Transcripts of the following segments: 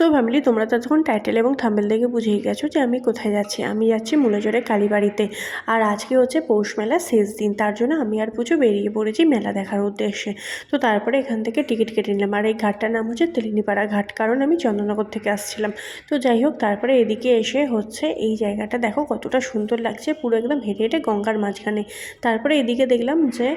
So family তোমরা তো তখন টাইটেল এবং থাম্বেল দেখে বুঝেই গেছো যে আমি কোথায় যাচ্ছি। আমি যাচ্ছি মূলজোরে কালীবাড়িতে। আর আজকে হচ্ছে পৌষ মেলার শেষ দিন, তার জন্য আমি আর পুজো বেরিয়ে পড়েছি মেলা দেখার উদ্দেশ্যে। তো তারপরে এখান থেকে টিকিট কেটে নিলাম। আর এই ঘাটটার নাম হচ্ছে তেলিনিপাড়া ঘাট, কারণ আমি চন্দ্রনগর থেকে আসছিলাম। তো যাই হোক, তারপরে এদিকে এসে হচ্ছে এই জায়গাটা দেখো কতটা সুন্দর লাগছে, পুরো একদম হেঁটে হেঁটে গঙ্গার মাঝখানে। তারপরে এদিকে দেখলাম যে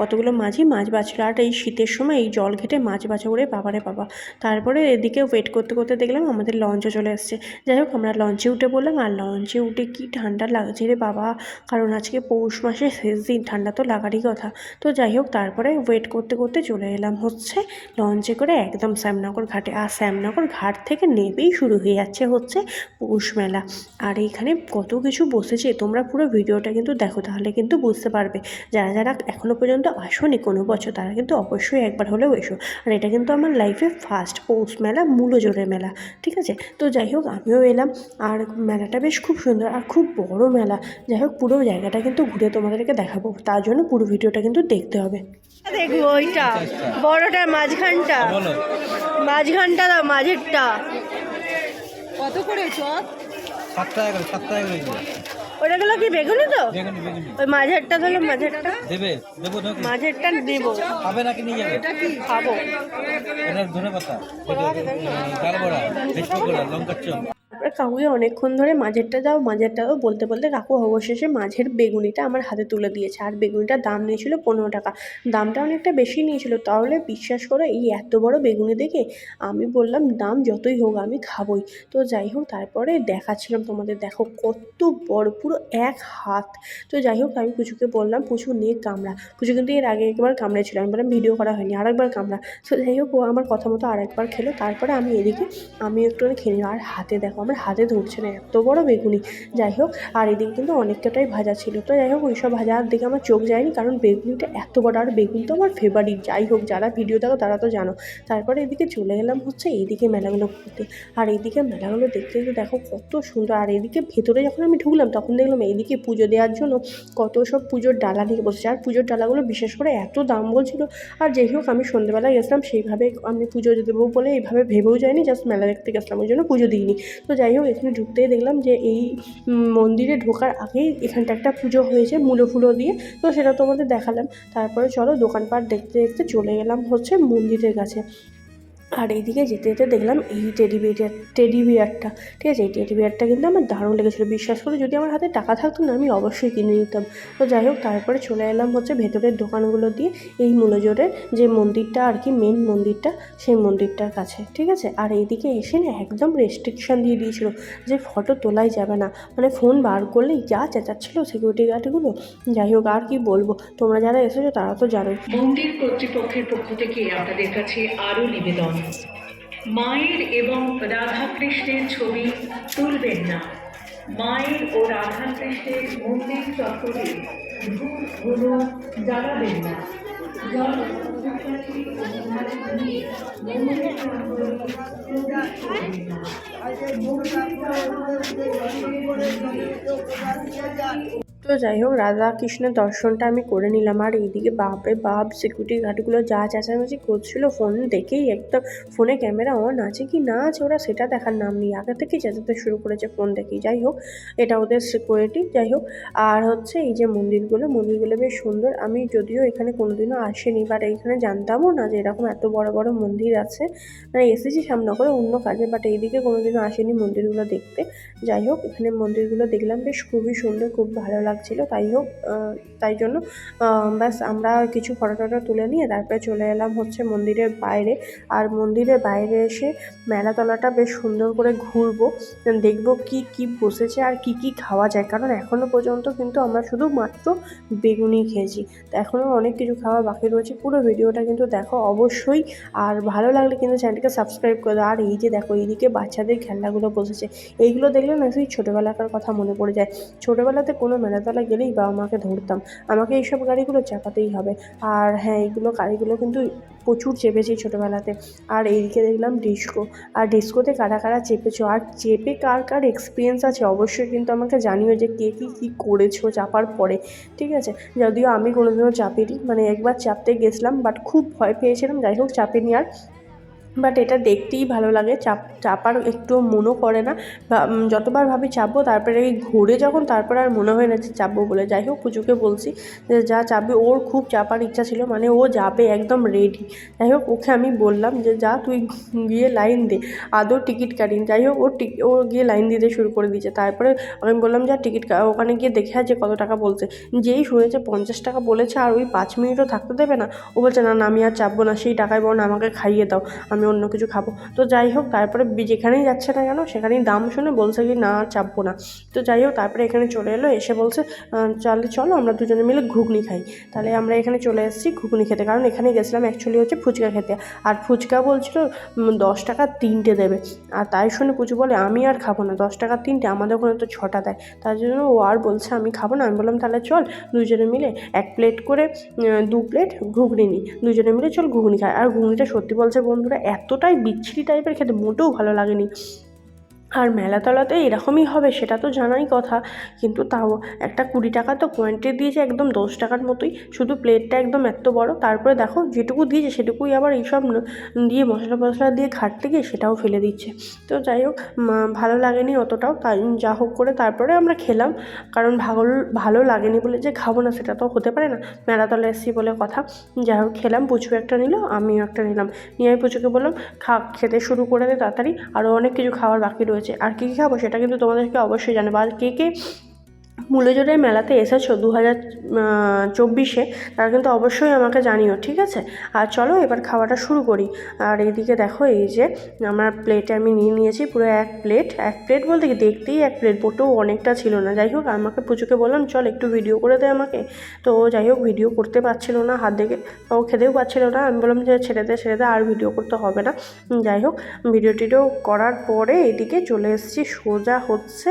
কতগুলো মাঝি মাছ বাছলো। আর এই শীতের সময় এই জল ঘেটে মাছ বাছা করে বাবারে বাবা। তারপরে এদিকে ওয়েট করতে করতে দেখলাম আমাদের লঞ্চও চলে এসছে। যাই হোক, আমরা লঞ্চে উঠে বললাম আর লঞ্চে উঠে কি ঠান্ডা লাগছে রে বাবা? কারণ আজকে পৌষ মাসের শেষ দিন, ঠান্ডা তো লাগারই কথা। তো যাই হোক, তারপরে ওয়েট করতে করতে চলে এলাম হচ্ছে লঞ্চে করে একদম শ্যামনগর ঘাটে। আর শ্যামনগর ঘাট থেকে নেবেই শুরু হয়ে যাচ্ছে হচ্ছে পৌষ মেলা। আর এইখানে কত কিছু বসেছে, তোমরা পুরো ভিডিওটা কিন্তু দেখো, তাহলে কিন্তু বুঝতে পারবে। যারা যারা এখনও পর্যন্ত আসোনি কোনো বছর, তারা কিন্তু অবশ্যই একবার হলেও এসো। আর এটা কিন্তু আমার লাইফে ফার্স্ট পৌষ মেলা মূলজোরে মেলা ঠিক আছে? তো যাই হোক আমিও এলাম। আর মেলাটা বেশ খুব সুন্দর আর খুব বড় মেলা। যাই হোক পুরো জায়গাটা কিন্তু ঘুরে তোমাদেরকে দেখাবো। তার জন্য পুরো ভিডিওটা কিন্তু দেখতে হবে। দেখব ওইটা বড়টার মাঝখানটা। মাঝখানটা না মাঝেরটা। কত করে চপ? সাত টাকা করে সাত টাকা করে ওটা গুলো কি বেগুনি তো? ওই মাঝেরটা তাহলে মাঝেরটা। দেবে দেবো মাঝেরটা নেব। খাবে নাকি নিয়ে যাবে? খাব। এটা ধনে পাতা। ডাল বড়া লঙ্কার চপ। তারপরে কাকুকে অনেকক্ষণ ধরে মাঝেরটা দাও মাঝেরটা দাও বলতে বলতে কাকু অবশেষে মাঝের বেগুনিটা আমার হাতে তুলে দিয়েছে। আর বেগুনিটার দাম নিয়েছিল পনেরো টাকা। দামটা অনেকটা বেশি নিয়েছিল। তাহলে বিশ্বাস করো, এই এত বড় বেগুনি দেখে আমি বললাম, দাম যতই হোক আমি খাবই। তো যাই হোক, তারপরে দেখাচ্ছিলাম তোমাদের। দেখো কত বড়, পুরো এক হাত। তো যাই হোক, আমি পুচুকে বললাম, পুচু নিয়ে কামড়া। পুচু কিন্তু এর আগে একবার কামড়েছিল। আমি বললাম, ভিডিও করা হয়নি, আরেকবার কামড়া। তো যাই হোক, ও আমার কথা মতো আরেকবার খেলো। তারপরে আমি এদিকে আমি একটু নিলাম। আর হাতে দেখো, আমার হাতে ধরছে না, এত বড় বেগুনি। যাই হোক, আর এদিকে কিন্তু অনেকটাই ভাজা ছিল। তো যাই হোক, ওইসব ভাজার দিকে আমার চোখ যায়নি, কারণ বেগুনিটা এত বড়, আর বেগুন তো আমার ফেভারিট যাই হোক, যারা ভিডিও দেখো তারা তো জানো। তারপরে এদিকে চলে গেলাম হচ্ছে এইদিকে মেলাগুলো ঘুরতে। আর এইদিকে মেলাগুলো দেখতে দেখতে দেখো কত সুন্দর। আর এদিকে ভেতরে যখন আমি ঢুকলাম, তখন দেখলাম এইদিকে পুজো দেওয়ার জন্য কত সব পুজোর ডালা নিয়ে বসেছে। আর পুজোর ডালাগুলো বিশেষ করে এত দাম বলছিল। আর যাই হোক, আমি সন্ধ্যেবেলায় গেছিলাম, সেইভাবে আমি পুজো দেবো বলে এইভাবে ভেবেও যাইনি জাস্ট মেলা দেখতে গেছিলাম, ওই জন্য পুজো দিইনি। তো যাই হোক, এখানে ঢুকতেই দেখলাম যে এই মন্দিরে ঢোকার আগেই এখানটা একটা পুজো হয়েছে মূলো ফুলো দিয়ে। তো সেটা তোমাদের দেখালাম। তারপরে চলো দোকানপাট দেখতে দেখতে চলে গেলাম হচ্ছে মন্দিরের কাছে। আর এইদিকে যেতে যেতে দেখলাম এই টেডি বিয়ার টেডি বিয়ারটা ঠিক আছে? এই টেডি বিয়ারটা কিন্তু আমার দারুণ লেগেছিলো। বিশ্বাস করে, যদি আমার হাতে টাকা থাকতো না, আমি অবশ্যই কিনে নিতাম। তো যাই হোক, তারপরে চলে এলাম হচ্ছে ভেতরের দোকানগুলো দিয়ে এই মূলজোরের যে মন্দিরটা আর কি মেন মন্দিরটা, সেই মন্দিরটার কাছে, ঠিক আছে? আর এইদিকে এসে না একদম রেস্ট্রিকশন দিয়ে দিয়েছিল যে ফটো তোলাই যাবে না। মানে ফোন বার করলেই যা চেঁচাচ্ছিলো সিকিউরিটি গার্ডগুলো যাই হোক, আর কি বলব? তোমরা যারা এসেছ, তারা তো জানোই। মন্দির কর্তৃপক্ষের পক্ষ থেকে আপনাদের কাছে আরও নিবেদন। মায়ের এবং রাধাকৃষ্ণের ছবি তুলবেন না। মায়ের ও রাধাকৃষ্ণের মন্দির চত্বরে ধূপ, ধুলো জ্বালাবেন না। মন্দির তো যাই হোক রাধা কৃষ্ণের দর্শনটা আমি করে নিলাম। আর এইদিকে বাপরে বাপ সিকিউরিটি গার্ডগুলো যা চেঁচামেচি করছিল ফোন দেখেই একদম ফোনে ক্যামেরা অন আছে কি না আছে, ওরা সেটা দেখার নাম নেই। আগে থেকেই চেঁচাতে শুরু করেছে ফোন দেখেই। যাই হোক, এটা ওদের সিকিউরিটি যাই হোক। আর হচ্ছে এই যে মন্দিরগুলো মন্দিরগুলো বেশ সুন্দর। আমি যদিও এখানে কোনোদিনও আসিনি বাট এইখানে জানতামও না যে এরকম এত বড় বড় মন্দির আছে। মানে এসেছি সামনে করে অন্য কাজে বাট এইদিকে কোনোদিনও আসেনি মন্দিরগুলো দেখতে। যাই হোক, এখানে মন্দিরগুলো দেখলাম, বেশ খুবই সুন্দর, খুব ভালো লাগছিল, তাই হোক তাই জন্য ব্যাস আমরা কিছু ফটো টটো তুলে নিয়ে তারপরে চলে এলাম হচ্ছে মন্দিরের বাইরে। আর মন্দিরের বাইরে এসে মেলাতলাটা বেশ সুন্দর করে ঘুরবো, দেখব কি কি বসেছে আর কি কি খাওয়া যায়। কারণ এখনও পর্যন্ত কিন্তু আমরা শুধু মাত্র বেগুনি খেয়েছি। তো এখনও অনেক কিছু খাওয়া বাকি রয়েছে। পুরো ভিডিওটা কিন্তু দেখো অবশ্যই। আর ভালো লাগলে কিন্তু চ্যানেলটিকে সাবস্ক্রাইব করে আর এই যে দেখো, এইদিকে বাচ্চাদের খেলনাগুলো বসেছে। এইগুলো দেখলে না সেই ছোটোবেলাকার কথা মনে পড়ে যায়। ছোটোবেলাতে কোনো মেলাতে মেলাতলা গেলেই বাবা মাকে ধরতাম। আমাকে এইসব গাড়িগুলো চাপাতেই হবে। আর হ্যাঁ এইগুলো গাড়িগুলো কিন্তু প্রচুর চেপেছি ছোটোবেলাতে। আর এইদিকে দেখলাম ডিস্কো। আর ডিস্কোতে কারা কারা চেপেছো? আর চেপে কার কার এক্সপিরিয়েন্স আছে? অবশ্যই কিন্তু আমাকে জানিও যে কে কী কী করেছ চাপার পরে। ঠিক আছে? যদিও আমি কোনোদিনও চাপিনি। মানে একবার চাপতে গেছিলাম বাট খুব ভয় পেয়েছিলাম। যাই হোক, চাপিনি আর। বাট এটা দেখতেই ভালো লাগে। চাপ, চাপার একটুও মনও করে না। যতবার ভাবি চাপবো, তারপরে এই ঘুরে যখন, তারপরে আর মনে হয় না যে চাপবো বলে। যাই হোক, পুজোকে বলছি যে যা চাপবে, ওর খুব চাপার ইচ্ছা ছিল মানে ও যাবে একদম রেডি যাই হোক, ওকে আমি বললাম যে, যা, তুই গিয়ে লাইন দে। আদৌ টিকিট কাটিনি। যাই হোক, ও টিক ও গিয়ে লাইন দিতে শুরু করে দিয়েছে। তারপরে আমি বললাম, যা টিকিট ওখানে গিয়ে দেখে যে কত টাকা বলছে। যেই শুনেছে পঞ্চাশ টাকা বলেছে, আর ওই পাঁচ মিনিটও থাকতে দেবে না, ও বলছে, না না, আমি আর চাপবো না। সেই টাকায় বরং আমাকে খাইয়ে দাও। আমি অন্য কিছু খাব। তো যাই হোক, তারপরে যেখানেই যাচ্ছে না কেন, সেখানেই দাম শুনে বলছে কি, না চাপবো না। তো যাই হোক, তারপরে এখানে চলে এলো, এসে বলছে তাহলে চলো, আমরা দুজনে মিলে ঘুগনি খাই। তাহলে আমরা এখানে চলে এসেছি ঘুগনি খেতে, কারণ এখানে গেছিলাম অ্যাকচুয়ালি হচ্ছে ফুচকা খেতে। আর ফুচকা বলছিল দশ টাকা তিনটে দেবে। আর তাই শুনে পুচু বলে, আমি আর খাব না, দশ টাকা তিনটে, আমাদের ওখানে তো ছটা দেয়। তার জন্য ও আর বলছে, আমি খাব না। আমি বললাম, তাহলে চল, দুজনে মিলে এক প্লেট করে দু প্লেট ঘুগনি নিই। দুজনে মিলে চল ঘুগনি খাই। আর ঘুগনিটা সত্যি বলছে, বন্ধুরা এতটাই বিচ্ছিরি টাইপের খেতে মোটেও ভালো লাগেনি। আর মেলাতলাতে এরকমই হবে, সেটা তো জানাই কথা। কিন্তু তাও একটা কুড়ি টাকা তো কোয়ান্টিটি দিয়েছে একদম দশ টাকার মতোই। শুধু প্লেটটা একদম এত বড়। তারপরে দেখো যেটুকু দিয়েছে সেটুকুই আবার এইসব দিয়ে মশলা মশলা দিয়ে ঘাটতে গিয়ে সেটাও ফেলে দিচ্ছে। তো যাই হোক ভালো লাগেনি অতটাও। তাই যা হোক করে তারপরে আমরা খেলাম। কারণ ভালো ভালো লাগেনি বলে যে খাব না, সেটা তো হতে পারে না। মেলাতলা এসেছি বলে কথা। যাই হোক, খেলাম। পুচু একটা নিল, আমিও একটা নিলাম। নিয়ে আমি পুচুকে বললাম, খা, খেতে শুরু করে দে তাড়াতাড়ি। আরও অনেক কিছু খাওয়ার বাকি রয়েছে। আর কী কী খাব সেটা কিন্তু তোমাদেরকে অবশ্যই জানাব। আর কে কে মূল্যজোরের মেলাতে এসেছ দু হাজার চব্বিশে, তারা কিন্তু অবশ্যই আমাকে জানিও, ঠিক আছে? আর চলো এবার খাওয়াটা শুরু করি। আর এইদিকে দেখো, এই যে আমার প্লেটে আমি নিয়ে নিয়েছি পুরো এক প্লেট এক প্লেট বলতে কি? দেখতেই এক প্লেট বটেও অনেকটা ছিল না। যাই হোক, আমাকে পুজোকে বললাম, চল একটু ভিডিও করে দে আমাকে। তো যাই হোক ভিডিও করতে পারছিল না, হাত দেখে ও খেতেও পারছিল না। আমি বললাম যে ছেড়ে দে ছেড়ে দে, আর ভিডিও করতে হবে না। যাই হোক ভিডিও টিডিও করার পরে এদিকে চলে এসেছি। সোজা হচ্ছে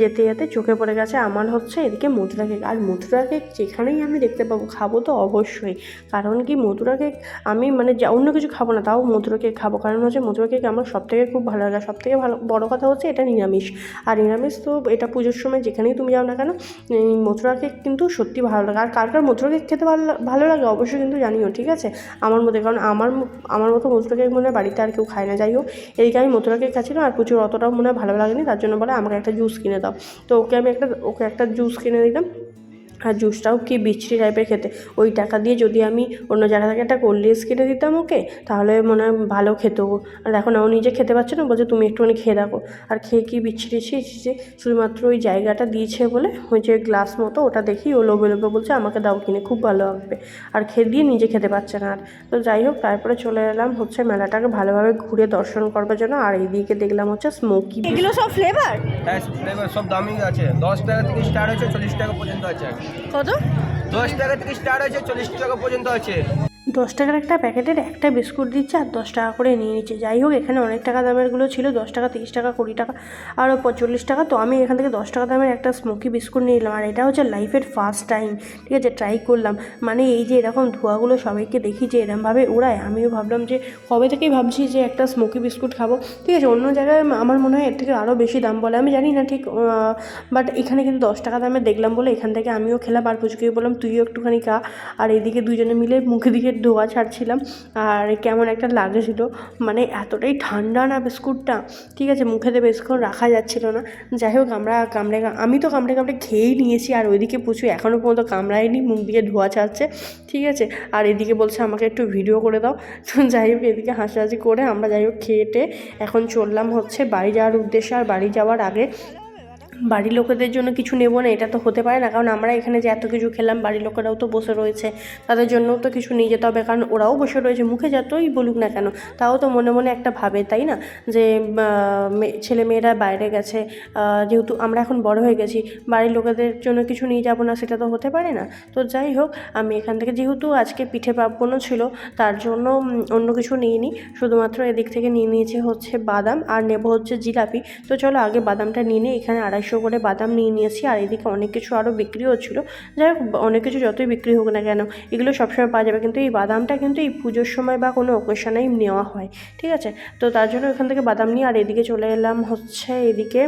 যেতে যেতে চোখে পড়ে গেছে আমার হচ্ছে এদিকে মথুরা কেক আর মথুরা কেক যেখানেই আমি দেখতে পাবো, খাব তো অবশ্যই। কারণ কি মথুরা কেক আমি মানে যা, অন্য কিছু খাব না, তাও মথুরা কেক খাব। কারণ হচ্ছে মথুরা কেক আমার সব থেকে খুব ভালো লাগে। সব থেকে ভালো, বড় কথা হচ্ছে এটা নিরামিষ। আর নিরামিষ তো এটা পুজোর সময় যেখানেই তুমি যাও না কেন মথুরা কেক কিন্তু সত্যি ভালো লাগে। আর কার কার মথুরা কেক খেতে ভালো ভালো লাগে অবশ্যই কিন্তু জানিও, ঠিক আছে? আমার মধ্যে কারণ আমার আমার মতো মথুরা কেক মনে হয় বাড়িতে আর কেউ খায় না। যাই হোক, এদিকে আমি মথুরা কেক খাচ্ছিলাম আর প্রচুর অতটাও মনে হয় ভালো লাগেনি। তার জন্য বলে আমাকে একটা জুস কিনে দাও। তো ওকে আমি একটা, ওকে জুস কিনে দিলাম আর জুসটাও কি বিচ্ছিরি টাইপের খেতে? ওই টাকা দিয়ে যদি আমি অন্য জায়গা থেকে একটা কোল্ড ড্রিঙ্কস কিনে দিতাম ওকে তাহলে মনে হয় ভালো খেত আর এখন ও নিজে খেতে পারছে না বলছে তুমি একটুখানি খেয়ে দেখো। আর খেয়ে কি বিচ্ছিরি? ছি, শুধুমাত্র ওই জায়গাটা দিয়েছে বলে ওই যে গ্লাস মতো ওটা দেখি ও লোভে লোভে বলছে আমাকে দাও কিনে খুব ভালো লাগবে আর খেয়ে দিয়ে নিজে খেতে পারছে না আর। তো যাই হোক তারপরে চলে এলাম হচ্ছে মেলাটাকে ভালোভাবে ঘুরে দর্শন করবার জন্য। আর এইদিকে দেখলাম হচ্ছে স্মোকি এগুলো সব ফ্লেভার হ্যাঁ ফ্লেভার সব দামি আছে। দশ টাকা থেকে স্টার্ট হয়েছে চল্লিশ টাকা পর্যন্ত আছে। কত? দশ টাকা থেকে স্টার্ট হয়েছে চল্লিশ টাকা পর্যন্ত আছে। দশ টাকার একটা প্যাকেটের একটা বিস্কুট দিচ্ছে আর দশ টাকা করে নিয়ে নিচ্ছে। যাই হোক, এখানে অনেক টাকা দামেরগুলো ছিল, দশ টাকা, তিরিশ টাকা, কুড়ি টাকা আরও চল্লিশ টাকা। তো আমি এখান থেকে দশ টাকা দামের একটা স্মোকি বিস্কুট নিয়ে নিলাম। আর এটা হচ্ছে লাইফের ফার্স্ট টাইম ঠিক আছে? ট্রাই করলাম। মানে এই যে এরকম ধোঁয়াগুলো সবাইকে দেখি যে এরমভাবে ওড়ায় আমিও ভাবলাম যে কবে থেকেই ভাবছি যে একটা স্মোকি বিস্কুট খাব। ঠিক আছে, অন্য জায়গায় আমার মনে হয় এর থেকে আরও বেশি দাম বলে। আমি জানি না ঠিক বাট এখানে কিন্তু দশ টাকা দামে দেখলাম বলে এখান থেকে আমিও খেলাম। আর পুচুকে বললাম, তুইও একটুখানি খা। আর এদিকে দুজনে মিলে মুখে দিকে ধোয়া ছাড়ছিলাম আর কেমন একটা লাগছিল। মানে এতটাই ঠান্ডা না বিস্কুটটা। ঠিক আছে মুখেতে বেশিক্ষণ রাখা যাচ্ছিল না। যাই হোক, আমরা কামড়ে আমি তো কামড়ে কামড়ে খেয়েই নিয়েছি আর ওইদিকে পুচু এখনও পর্যন্ত কামড়ায়নি, মুখ দিয়ে ধোয়া ছাড়ছে। ঠিক আছে, আর এদিকে বলছে আমাকে একটু ভিডিও করে দাও। তো যাই হোক, এদিকে হাসাহাসি করে আমরা যাই হোক খেয়ে এখন চললাম হচ্ছে বাড়ি যাওয়ার উদ্দেশ্যে। আর বাড়ি যাওয়ার আগে বাড়ির লোকেদের জন্য কিছু নেব না, এটা তো হতে পারে না। কারণ আমরা এখানে যে এত কিছু খেলাম, বাড়ির লোকেরাও তো বসে রয়েছে। তাদের জন্যও তো কিছু নিয়ে যেতে হবে, কারণ ওরাও বসে রয়েছে। মুখে যতই বলুক না কেন, তাও তো মনে মনে একটা ভাবে, তাই না? যে ছেলে মেয়েরা বাইরে গেছে যেহেতু আমরা এখন বড় হয়ে গেছি, বাড়ির লোকেদের জন্য কিছু নিয়ে যাব না, সেটা তো হতে পারে না। তো যাই হোক, আমি এখান থেকে যেহেতু আজকে পিঠে পার্বণও ছিল, তার জন্য অন্য কিছু নিইনি শুধুমাত্র এদিক থেকে নিয়ে নিয়েছি হচ্ছে বাদাম, আর নেব হচ্ছে জিলাপি। তো চলো আগে বাদামটা নিয়ে নিই, এখানে আড়াইশো আড়াইশো করে বাদাম নিয়ে নিয়েছি, আর এদিকে অনেক কিছু আরও বিক্রি হচ্ছিল। যাই হোক, অনেক কিছু যতই বিক্রি হোক না কেন, এগুলো সবসময় পাওয়া যাবে। কিন্তু এই বাদামটা কিন্তু এই পুজোর সময় বা কোনো অকেশনেই নেওয়া হয়, ঠিক আছে? তো তার জন্য এখান থেকে বাদাম নিয়ে, আর এদিকে চলে এলাম হচ্ছে এদিকে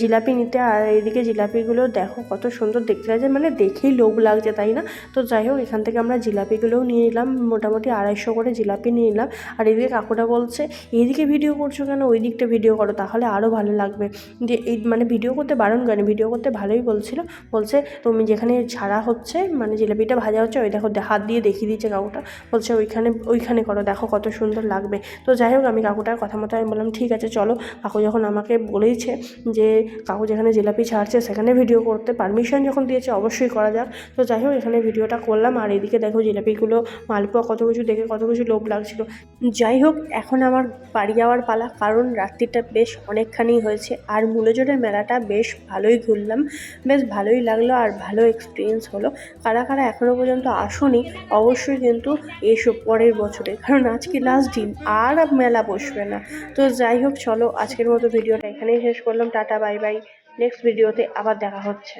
জিলাপি নিতে। আর এদিকে জিলাপিগুলো দেখো কত সুন্দর দেখতে লাগছে মানে দেখেই লোভ লাগছে, তাই না? তো যাই হোক, এখান থেকে আমরা জিলাপিগুলোও নিয়ে নিলাম মোটামুটি আড়াইশো করে জিলাপি নিয়ে নিলাম আর এদিকে কাকুটা বলছে, এইদিকে ভিডিও করছ কেন? ওই দিকটা ভিডিও করো, তাহলে আরও ভালো লাগবে। যে এই মানে ভিডিও করতে বারণ করেনি ভিডিও করতে ভালোই বলছিল। বলছে, তুমি যেখানে ছাড়া হচ্ছে মানে জিলাপিটা ভাজা হচ্ছে, ওই দেখো হাত দিয়ে দেখিয়ে দিচ্ছে কাকুটা। বলছে, ওইখানে ওইখানে করো, দেখো কত সুন্দর লাগবে। তো যাই হোক, আমি কাকুটার কথা মতো আমি বললাম, ঠিক আছে, চলো। কাকু যখন আমাকে বলেইছে যে, কাকু যেখানে জিলাপি ছাড়ছে, সেখানে ভিডিও করতে পারমিশন যখন দিয়েছে, অবশ্যই করা যাক। তো যাই হোক, এখানে ভিডিওটা করলাম, আর এদিকে দেখো জিলাপিগুলো, মালপোয়া কত কিছু দেখে কত কিছু লোভ লাগছিল। যাই হোক, এখন আমার বাড়ি যাওয়ার পালা, কারণ রাত্রিটা বেশ অনেকখানি হয়েছে, আর মূলজোড়ের মেলাটা বেশ ভালোই ঘুরলাম, বেশ ভালোই লাগল আর ভালো এক্সপিরিয়েন্স হলো। কারা কারা এখনও পর্যন্ত আসোনি, অবশ্যই কিন্তু এসো পরের বছরে, কারণ আজকে লাস্ট দিন, আর মেলা বসবে না। তো যাই হোক, চলো আজকের মতো ভিডিওটা এখানেই শেষ করলাম, টাটা বাই বাই নেক্সট ভিডিওতে আবার দেখা হচ্ছে।